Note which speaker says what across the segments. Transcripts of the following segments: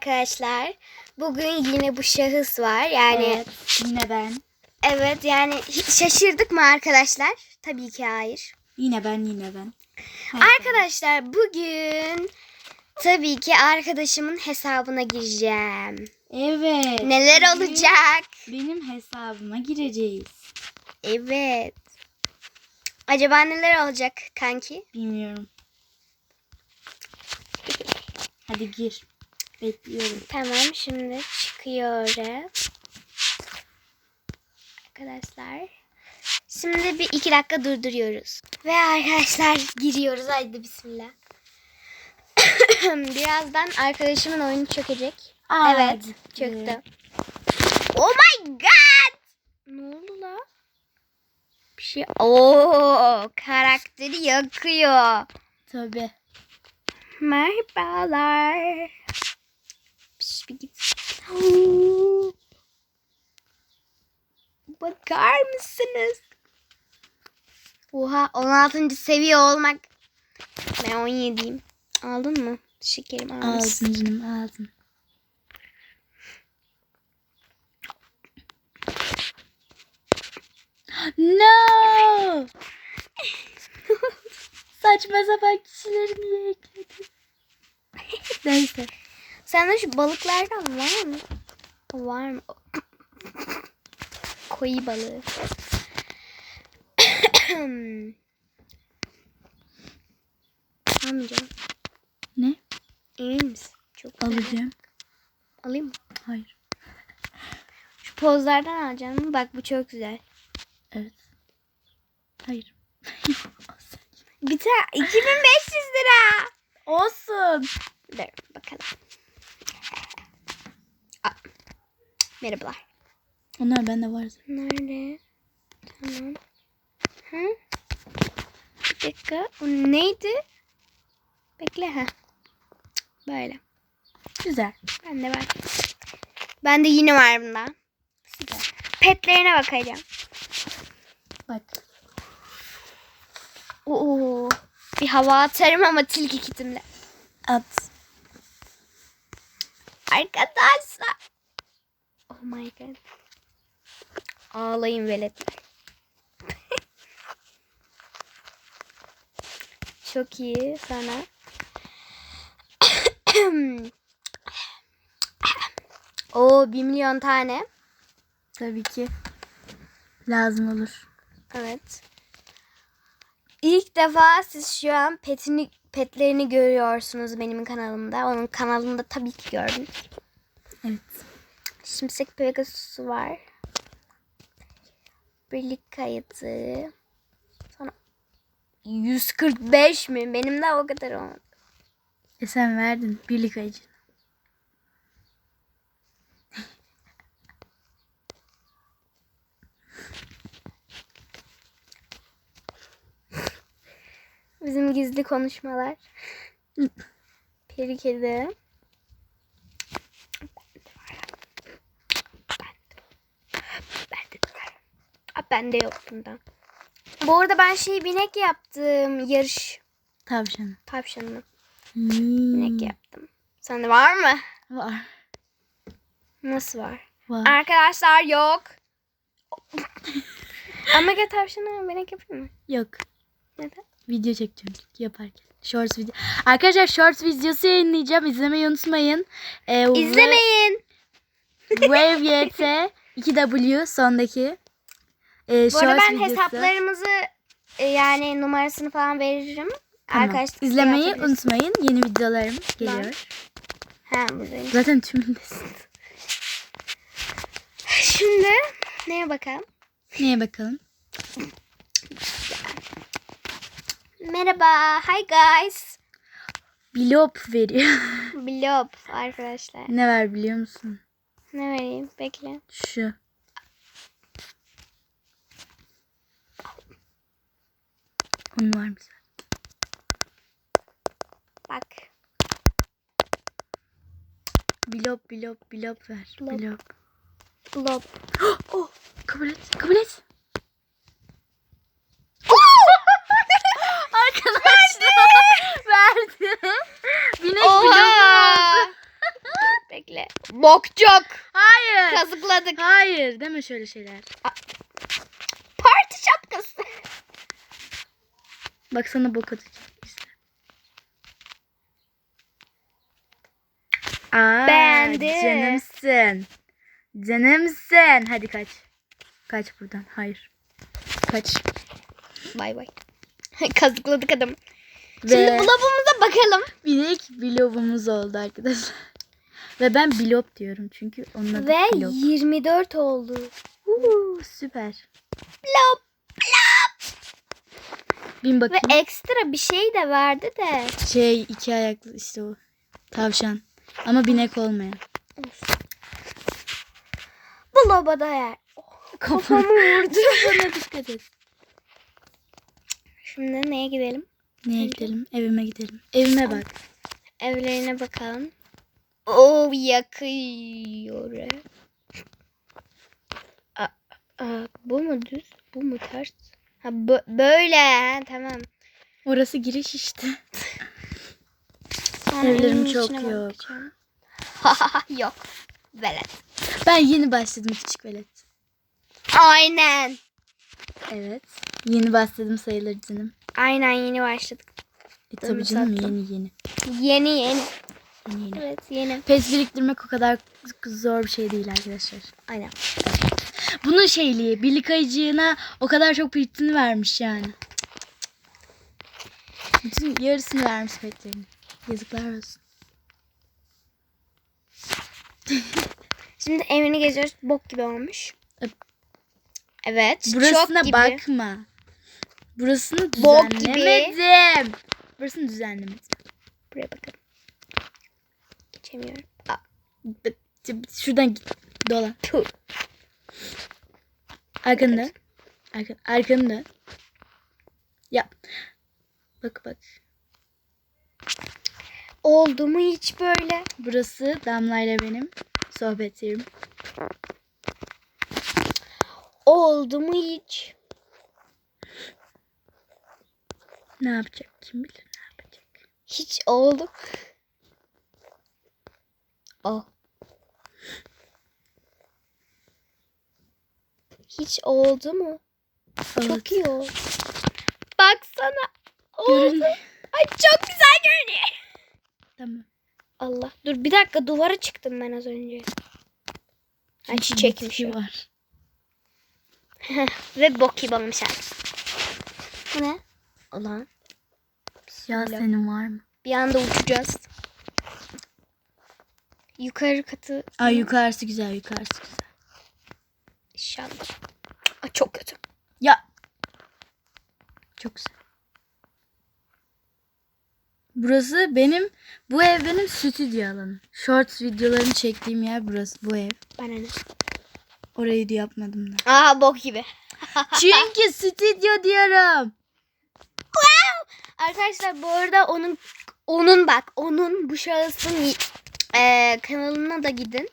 Speaker 1: Arkadaşlar bugün yine bu şahıs var. Yani evet,
Speaker 2: Evet, yine ben.
Speaker 1: yani hiç şaşırdık mı arkadaşlar? Tabii ki hayır.
Speaker 2: Yine ben, yine ben. Hayır,
Speaker 1: Arkadaşlar bugün tabii ki arkadaşımın hesabına gireceğim.
Speaker 2: Evet.
Speaker 1: Neler
Speaker 2: bugün
Speaker 1: olacak?
Speaker 2: Benim hesabıma gireceğiz.
Speaker 1: Evet. Acaba neler olacak kanki?
Speaker 2: Bilmiyorum. Hadi gir. Bekliyorum.
Speaker 1: Tamam şimdi çıkıyorum. Arkadaşlar. Şimdi bir iki dakika durduruyoruz. Ve arkadaşlar giriyoruz. Haydi bismillah. Birazdan arkadaşımın oyunu çökecek.
Speaker 2: Aa,
Speaker 1: evet çöktü. Oh my god. Ne oldu la? Bir şey. Oo karakteri yakıyor.
Speaker 2: Tabii.
Speaker 1: Merhabalar. Bir git. Bakar mısınız? Oha 16. seviye olmak. Ben 17'yim. Aldın mı? Şekerim almışsın.
Speaker 2: Ağzın canım ağzın. No! Saçma sapan kişileri niye ekledin? Neyse.
Speaker 1: Sende şu balıklardan var mı? Var mı? Koyu balığı. Almayacağım.
Speaker 2: Ne?
Speaker 1: Emin misin? Çok.
Speaker 2: Alacağım.
Speaker 1: Alayım mı?
Speaker 2: Hayır.
Speaker 1: Şu pozlardan alacağım? Bak bu çok güzel.
Speaker 2: Evet. Hayır.
Speaker 1: Bir tane 2500 lira.
Speaker 2: Olsun.
Speaker 1: Dur bakalım. Aa, Merhabalar.
Speaker 2: Onlar bende var.
Speaker 1: Nerede? Tamam. Hı? Bir dakika. O neydi? Bekle ha. Böyle.
Speaker 2: Güzel.
Speaker 1: Bende var. Bende yine var bundan.
Speaker 2: Süper.
Speaker 1: Petlerine bakacağım.
Speaker 2: Bak.
Speaker 1: Oo. Bir hava atarım ama tilki kitimle.
Speaker 2: At.
Speaker 1: Arkadaşlar. Oh my god. Ağlayın veletler. Çok iyi sana. Oo 1 milyon tane.
Speaker 2: Tabii ki. Lazım olur.
Speaker 1: Evet. İlk defa siz şu an petini, petlerini görüyorsunuz benim kanalımda. Onun kanalında tabii ki gördüm.
Speaker 2: Evet.
Speaker 1: Şimşek Pegasus var. Birlik kayıtı. Sonra 145 mi? Benim de o kadar olmadı.
Speaker 2: E sen verdin. Birlik ayıcı.
Speaker 1: Bizim gizli konuşmalar. Peri kedi. Bende de var. Aa, Bende yok bundan. Bu arada ben şey binek yaptım. Yarış
Speaker 2: Tavşanı.
Speaker 1: tavşanını.
Speaker 2: Hmm.
Speaker 1: Binek yaptım. Sende var mı?
Speaker 2: Var.
Speaker 1: Nasıl var?
Speaker 2: Var.
Speaker 1: Arkadaşlar yok. Ama gel tavşana binek yapayım mı?
Speaker 2: Yok.
Speaker 1: Neden?
Speaker 2: Video çekeceğim çünkü yaparken. Shorts video. Arkadaşlar shorts videosu yayınlayacağım. İzlemeyi unutmayın. Ee,
Speaker 1: İzlemeyin.
Speaker 2: Wave YT 2W sondaki. Ee,
Speaker 1: Bu arada ben
Speaker 2: videosu.
Speaker 1: hesaplarımızı e, yani numarasını falan veririm.
Speaker 2: Tamam.
Speaker 1: Arkadaşlar
Speaker 2: İzlemeyi unutmayın. Yeni videolarım geliyor.
Speaker 1: Ha buradayım.
Speaker 2: Zaten tümündesin.
Speaker 1: Şimdi neye bakalım?
Speaker 2: Neye bakalım?
Speaker 1: Merhaba. Hi guys.
Speaker 2: Bilop veriyor.
Speaker 1: Blob arkadaşlar.
Speaker 2: ne ver biliyor musun?
Speaker 1: Ne vereyim? Bekle.
Speaker 2: Şu. Onun var mı?
Speaker 1: Bak.
Speaker 2: Bilop bilop bilop ver.
Speaker 1: Bilop. Blob.
Speaker 2: Oh kabul et. Kabul et. Arkadaşlar verdim. Binek oldu.
Speaker 1: Bokçuk.
Speaker 2: Hayır.
Speaker 1: Kazıkladık.
Speaker 2: Hayır deme şöyle şeyler.
Speaker 1: Parti şapkası.
Speaker 2: Bak sana bok atacağım. İzle. Aa,
Speaker 1: Beğendi.
Speaker 2: Canımsın. Canımsın. Hadi kaç. Kaç buradan. Hayır. Kaç.
Speaker 1: Bay bay. Kazıkladık adamı.
Speaker 2: Ve
Speaker 1: Şimdi bulabımıza bakalım.
Speaker 2: bir ilk blobumuz oldu arkadaşlar. Ve ben blop diyorum çünkü onun adı
Speaker 1: Ve
Speaker 2: blop.
Speaker 1: 24 oldu.
Speaker 2: Uhu, süper.
Speaker 1: Blop.
Speaker 2: Bin
Speaker 1: Ve
Speaker 2: bakayım.
Speaker 1: ekstra bir şey de verdi de.
Speaker 2: Şey iki ayaklı işte o. Tavşan. Ama binek olmayan.
Speaker 1: Bloba da yer. Kafamı vurdu.
Speaker 2: Bana dikkat et.
Speaker 1: Şimdi neye gidelim?
Speaker 2: Neye gidelim? Evime gidelim. Evime bak.
Speaker 1: Evlerine bakalım. Oo yakıyor. Aa, aa, bu mu düz? Bu mu ters? Ha bö- böyle ha, tamam.
Speaker 2: Orası giriş işte. Evlerim çok yok.
Speaker 1: yok. Velet.
Speaker 2: Ben yeni başladım küçük velet.
Speaker 1: Aynen.
Speaker 2: Evet. Yeni başladım sayılır canım.
Speaker 1: Aynen yeni başladık.
Speaker 2: E tabii canım yeni yeni.
Speaker 1: Yeni yeni.
Speaker 2: Yeni yeni.
Speaker 1: Evet yeni.
Speaker 2: Pes biriktirmek o kadar zor bir şey değil arkadaşlar.
Speaker 1: Aynen.
Speaker 2: Bunun şeyliği birlik ayıcığına o kadar çok petini vermiş yani. Bütün yarısını vermiş petlerini. Yazıklar olsun.
Speaker 1: Şimdi evini geziyoruz. Bok gibi olmuş. Evet.
Speaker 2: Burasına
Speaker 1: çok gibi.
Speaker 2: bakma. Burasını
Speaker 1: Bok gibi.
Speaker 2: düzenlemedim. Burasını düzenlemedim.
Speaker 1: Buraya bakalım. Geçemiyorum. Aa,
Speaker 2: Şuradan git. Dolan.
Speaker 1: tüh.
Speaker 2: Arkanda. Arka, arkanda. Yap. Bak bak.
Speaker 1: Oldu mu hiç böyle?
Speaker 2: Burası Damla ile benim sohbet yerim.
Speaker 1: Oldu mu hiç?
Speaker 2: Ne yapacak kim bilir ne yapacak.
Speaker 1: Hiç oldu. O. Hiç oldu mu? Çok iyi oldu. Baksana. Oldu.
Speaker 2: Görün.
Speaker 1: Ay çok güzel görünüyor.
Speaker 2: Tamam.
Speaker 1: Allah. Dur bir dakika duvara çıktım ben az önce. Ha çiçekmiş o.
Speaker 2: var.
Speaker 1: Ve bok gibi olmuş. Bu ne? Ulan.
Speaker 2: Ya senin var mı?
Speaker 1: Bir anda uçacağız. Yukarı katı
Speaker 2: Ay yukarısı güzel yukarısı güzel.
Speaker 1: İnşallah. Çok kötü.
Speaker 2: Ya. Çok güzel. Burası benim, bu ev benim stüdyo alanım. Shorts videolarını çektiğim yer burası, bu ev.
Speaker 1: Bana ne?
Speaker 2: Orayı da yapmadım da.
Speaker 1: Aa bok gibi.
Speaker 2: Çünkü stüdyo diyorum.
Speaker 1: Arkadaşlar bu arada onun onun bak onun bu şahısın e, kanalına da gidin.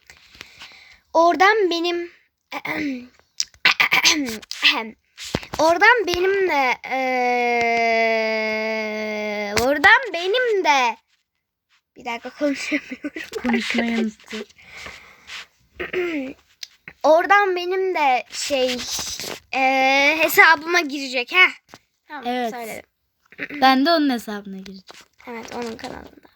Speaker 1: Oradan benim oradan benim de e, oradan benim de bir dakika konuşamıyorum.
Speaker 2: Konuşmayı unuttum.
Speaker 1: Oradan benim de şey e, hesabıma girecek ha. Tamam
Speaker 2: Evet.
Speaker 1: söyledim.
Speaker 2: Ben de onun hesabına gireceğim.
Speaker 1: Evet onun kanalında.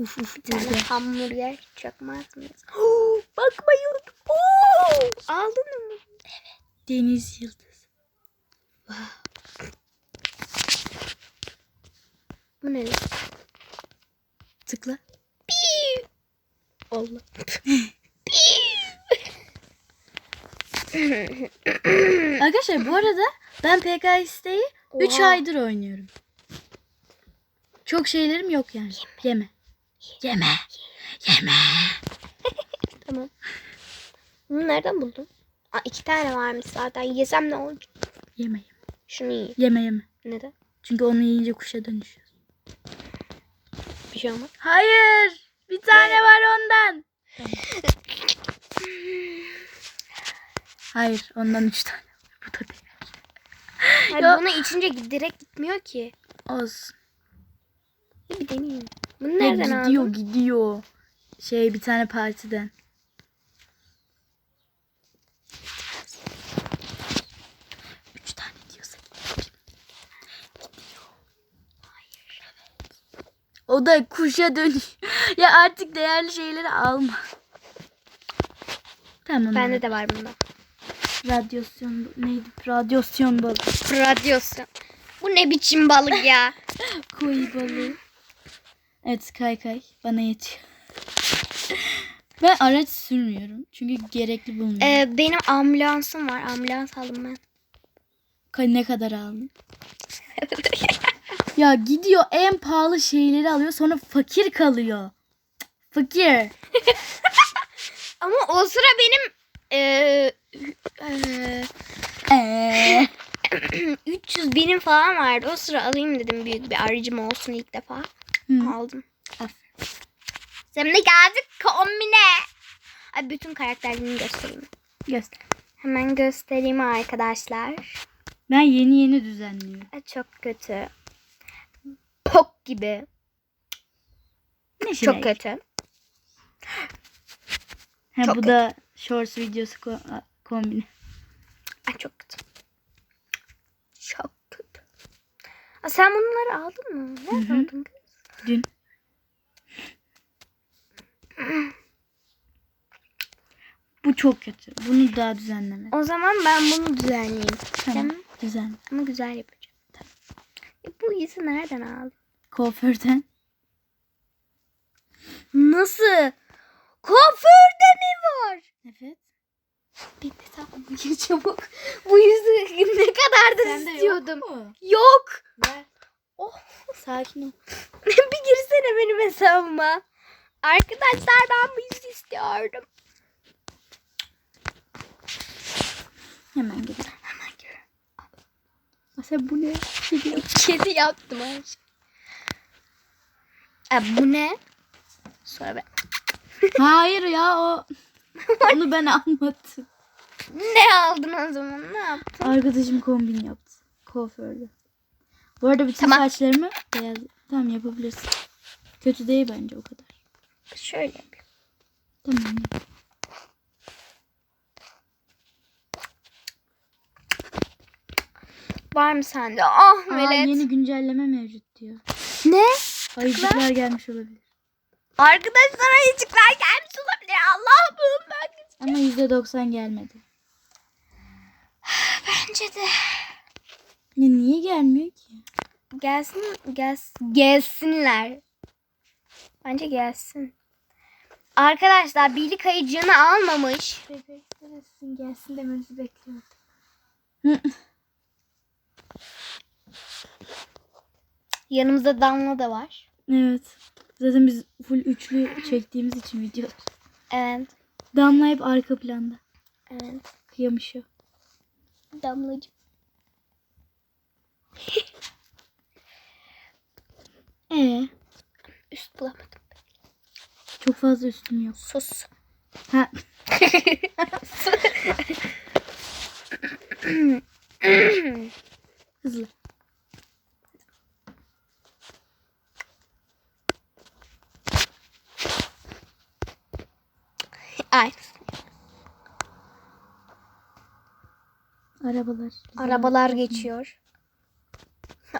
Speaker 2: Uf uf burada.
Speaker 1: hamburger çakmaz mıyız? Bakmayın. Oo, aldın mı?
Speaker 2: Deniz yıldız.
Speaker 1: Bu ne?
Speaker 2: Tıkla.
Speaker 1: Allah.
Speaker 2: Arkadaşlar bu arada ben PKX'deyi 3
Speaker 1: Oha.
Speaker 2: aydır oynuyorum. Çok şeylerim yok yani. Yeme. Yeme. Yeme.
Speaker 1: tamam. Bunu nereden buldun? Aa, iki tane varmış zaten. Yesem ne olacak?
Speaker 2: Yeme yeme.
Speaker 1: Şunu yiyeyim.
Speaker 2: Yeme yeme.
Speaker 1: Neden?
Speaker 2: Çünkü onu yiyince kuşa dönüşüyoruz.
Speaker 1: Bir şey olmaz.
Speaker 2: Hayır. Bir tane var ondan. Hayır ondan 3 tane. Bu da değil.
Speaker 1: Hayır, bunu içince direkt gitmiyor ki.
Speaker 2: Olsun.
Speaker 1: Bir deneyeyim. Bunu nereden
Speaker 2: gidiyor
Speaker 1: aldın?
Speaker 2: gidiyor. Şey bir tane partiden. Üç tane diyorsa gidiyor. Hayır. Evet. O da kuşa dönüyor. ya artık değerli şeyleri alma. Tamam.
Speaker 1: Bende
Speaker 2: evet.
Speaker 1: de var bunda.
Speaker 2: Radyasyon neydi? Radyasyon balığı.
Speaker 1: Radyosu. Bu ne biçim balık ya?
Speaker 2: Koyu balığı. Evet kay kay bana yetiyor. ben araç sürmüyorum. Çünkü gerekli bulmuyorum.
Speaker 1: Ee, benim ambulansım var. Ambulans aldım ben.
Speaker 2: Ka- ne kadar aldın? ya gidiyor en pahalı şeyleri alıyor sonra fakir kalıyor. Fakir.
Speaker 1: Ama o sıra benim ee, ee,
Speaker 2: Eee.
Speaker 1: 300 binim falan vardı. O sıra alayım dedim büyük bir aracım olsun ilk defa.
Speaker 2: Hı.
Speaker 1: Aldım.
Speaker 2: Aferin.
Speaker 1: Şimdi geldik kombine. Ay bütün karakterlerini göstereyim.
Speaker 2: Göster.
Speaker 1: Hemen göstereyim arkadaşlar.
Speaker 2: Ben yeni yeni düzenliyorum.
Speaker 1: Ay, çok kötü. Pok gibi.
Speaker 2: Ne şey?
Speaker 1: Çok kötü.
Speaker 2: Ha,
Speaker 1: çok
Speaker 2: bu da shorts videosu ko- kombini.
Speaker 1: Ay çok kötü. Çok kötü. Aa, sen bunları aldın mı? Nerede aldın kız?
Speaker 2: Dün. Bu çok kötü. Bunu daha düzenleme.
Speaker 1: O zaman ben bunu düzenleyeyim.
Speaker 2: Tamam.
Speaker 1: Tamam.
Speaker 2: Düzenle.
Speaker 1: Ama güzel yapacağım. E, bu izi nereden aldın?
Speaker 2: Kuaförden.
Speaker 1: Nasıl? Kuaförde mi var?
Speaker 2: Evet.
Speaker 1: De tamam gir çabuk. Bu yüzü ne kadardır istiyordum. Yok.
Speaker 2: Ver. Oh. Sakin ol.
Speaker 1: bir girsene benim hesabıma. Arkadaşlar ben bu yüzü istiyordum.
Speaker 2: Hemen gidelim.
Speaker 1: Hemen gir.
Speaker 2: Sen bu ne?
Speaker 1: Kedi yaptım her şey. E, bu ne? Sonra ben
Speaker 2: Hayır ya o. Onu ben almadım.
Speaker 1: ne aldın o zaman? Ne yaptın?
Speaker 2: Arkadaşım kombin yaptı. Kuaförde. Bu arada bütün
Speaker 1: Tamam.
Speaker 2: saçlarımı beyaz. Tamam yapabilirsin. Kötü değil bence o kadar.
Speaker 1: Şöyle yapayım.
Speaker 2: Tamam. yap.
Speaker 1: Var mı sende? Ah
Speaker 2: Aa,
Speaker 1: Melet.
Speaker 2: yeni güncelleme mevcut diyor.
Speaker 1: Ne?
Speaker 2: Ayıcıklar gelmiş olabilir.
Speaker 1: Arkadaşlar ayıcıklar gelmiş olabilir. Allah'ım ben.
Speaker 2: Ama %90 gelmedi.
Speaker 1: Bence de.
Speaker 2: Ya niye gelmiyor ki?
Speaker 1: Gelsin, gelsin, gelsinler. Bence gelsin. Arkadaşlar birlik ayıcığını almamış.
Speaker 2: Bebek gelsin gelsin demenizi bekliyordum.
Speaker 1: Yanımızda Damla da var.
Speaker 2: evet. Zaten biz full üçlü çektiğimiz için video.
Speaker 1: Evet.
Speaker 2: Damla hep arka planda.
Speaker 1: Evet.
Speaker 2: Kıyamışıyor.
Speaker 1: Damlacığım.
Speaker 2: Ee,
Speaker 1: Üst bulamadım.
Speaker 2: çok fazla üstüm yok.
Speaker 1: Sus.
Speaker 2: Ha, hızlı.
Speaker 1: Ay.
Speaker 2: Arabalar.
Speaker 1: Arabalar geçiyor.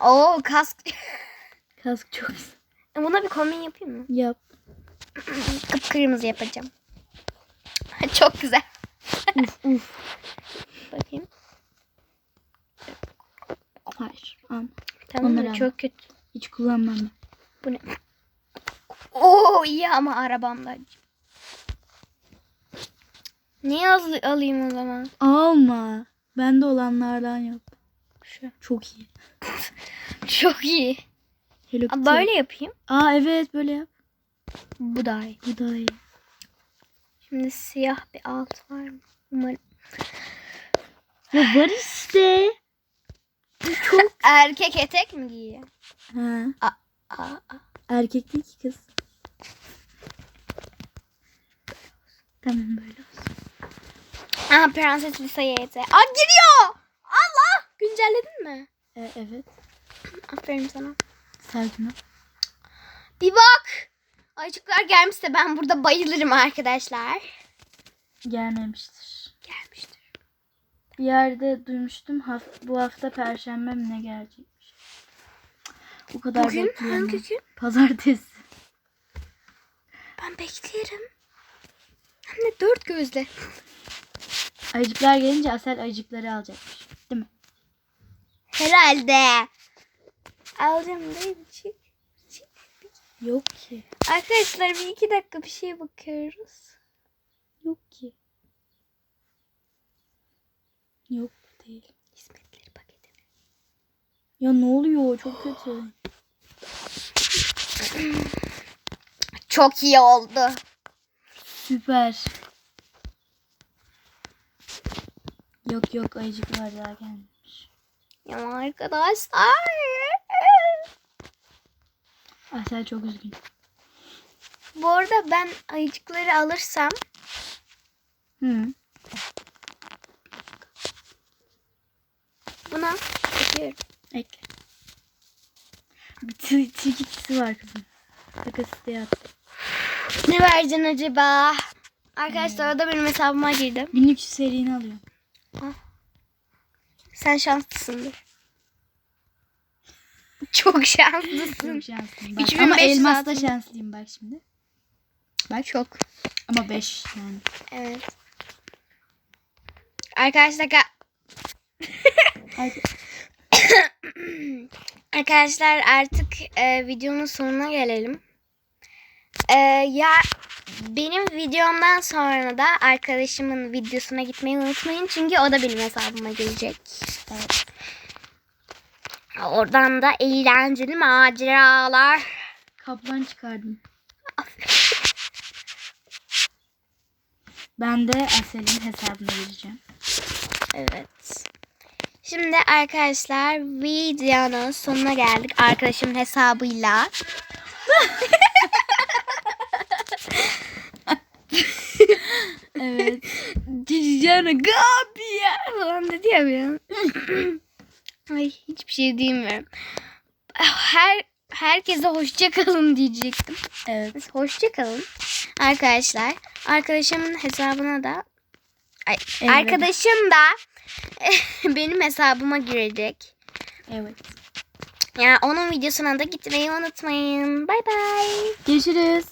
Speaker 1: Oo kask.
Speaker 2: Kask çok güzel.
Speaker 1: Buna bir kombin yapayım mı?
Speaker 2: Yap.
Speaker 1: Kıpkırmızı yapacağım. Çok güzel.
Speaker 2: Uf uf.
Speaker 1: Bakayım.
Speaker 2: Hayır. Al.
Speaker 1: Tamam
Speaker 2: Onları al.
Speaker 1: Çok kötü.
Speaker 2: Hiç kullanmam ben.
Speaker 1: Bu ne? Oo iyi ama arabamda. Niye az alayım o zaman?
Speaker 2: Alma. Bende olanlardan yap.
Speaker 1: Şu.
Speaker 2: Çok iyi.
Speaker 1: Çok iyi.
Speaker 2: Hello
Speaker 1: Aa,
Speaker 2: Kitty.
Speaker 1: Böyle yapayım.
Speaker 2: Aa evet böyle yap.
Speaker 1: Bu da iyi.
Speaker 2: Bu daha iyi.
Speaker 1: Şimdi siyah bir alt var mı? Umarım.
Speaker 2: Ya var işte.
Speaker 1: Çok erkek etek mi giyiyor?
Speaker 2: Ha.
Speaker 1: Aa, aa.
Speaker 2: Erkek değil ki kız. Tamam böyle olsun.
Speaker 1: Aa, Prenses Lisa YT. Aa giriyor. Allah. Güncelledin mi?
Speaker 2: Ee, evet.
Speaker 1: Aferin sana.
Speaker 2: Sakin ol.
Speaker 1: Bir bak. Ayıcıklar gelmişse ben burada bayılırım arkadaşlar.
Speaker 2: Gelmemiştir.
Speaker 1: Gelmiştir.
Speaker 2: Bir yerde duymuştum haf- bu hafta perşembe mi ne gelecekmiş. O kadar
Speaker 1: Bugün hangi gün?
Speaker 2: Pazartesi.
Speaker 1: Ben beklerim. Hem de dört gözle.
Speaker 2: Ayıcıklar gelince Asel ayıcıkları alacakmış. Değil mi?
Speaker 1: Herhalde. Alacağım değil mi? Çık. Çık.
Speaker 2: Yok ki.
Speaker 1: Arkadaşlar bir iki dakika bir şeye bakıyoruz.
Speaker 2: Yok ki. Yok değil.
Speaker 1: Hizmetleri paketi.
Speaker 2: Ya ne oluyor? Çok kötü.
Speaker 1: Çok iyi oldu.
Speaker 2: Süper. Yok yok ayıcıklar daha gelmemiş.
Speaker 1: Ya arkadaşlar.
Speaker 2: Asel çok üzgün.
Speaker 1: Bu arada ben ayıcıkları alırsam
Speaker 2: Hı.
Speaker 1: buna ekliyorum.
Speaker 2: Ekle. Bir tı- tilkisi var kızım. Takas isteği attı.
Speaker 1: Ne vereceksin acaba? Arkadaşlar o da benim hesabıma girdi.
Speaker 2: Günlük serini alıyor.
Speaker 1: Sen şanslısındır. Çok şanslısın.
Speaker 2: Çok şanslıyım. Bak.
Speaker 1: 3500
Speaker 2: Ama elmasta
Speaker 1: altın.
Speaker 2: şanslıyım bak şimdi.
Speaker 1: Bak çok.
Speaker 2: Ama 5 yani.
Speaker 1: Evet. Arkadaşlar
Speaker 2: Ay,
Speaker 1: Arkadaşlar artık e, videonun sonuna gelelim. E, ya benim videomdan sonra da arkadaşımın videosuna gitmeyi unutmayın. Çünkü o da benim hesabıma gelecek.
Speaker 2: evet.
Speaker 1: Oradan da eğlenceli maceralar.
Speaker 2: Kaplan çıkardım. Ben de Asel'in hesabına gireceğim.
Speaker 1: Evet. Şimdi arkadaşlar videonun sonuna geldik arkadaşımın hesabıyla.
Speaker 2: Evet.
Speaker 1: Cicana Gabiya falan dedi ya bir. Ay hiçbir şey diyemiyorum. Her herkese hoşça kalın diyecektim.
Speaker 2: Evet.
Speaker 1: Hoşça kalın. Arkadaşlar arkadaşımın hesabına da Ay,
Speaker 2: Evet.
Speaker 1: arkadaşım da benim hesabıma girecek.
Speaker 2: Evet.
Speaker 1: Yani onun videosuna da gitmeyi unutmayın. Bay bay.
Speaker 2: Görüşürüz.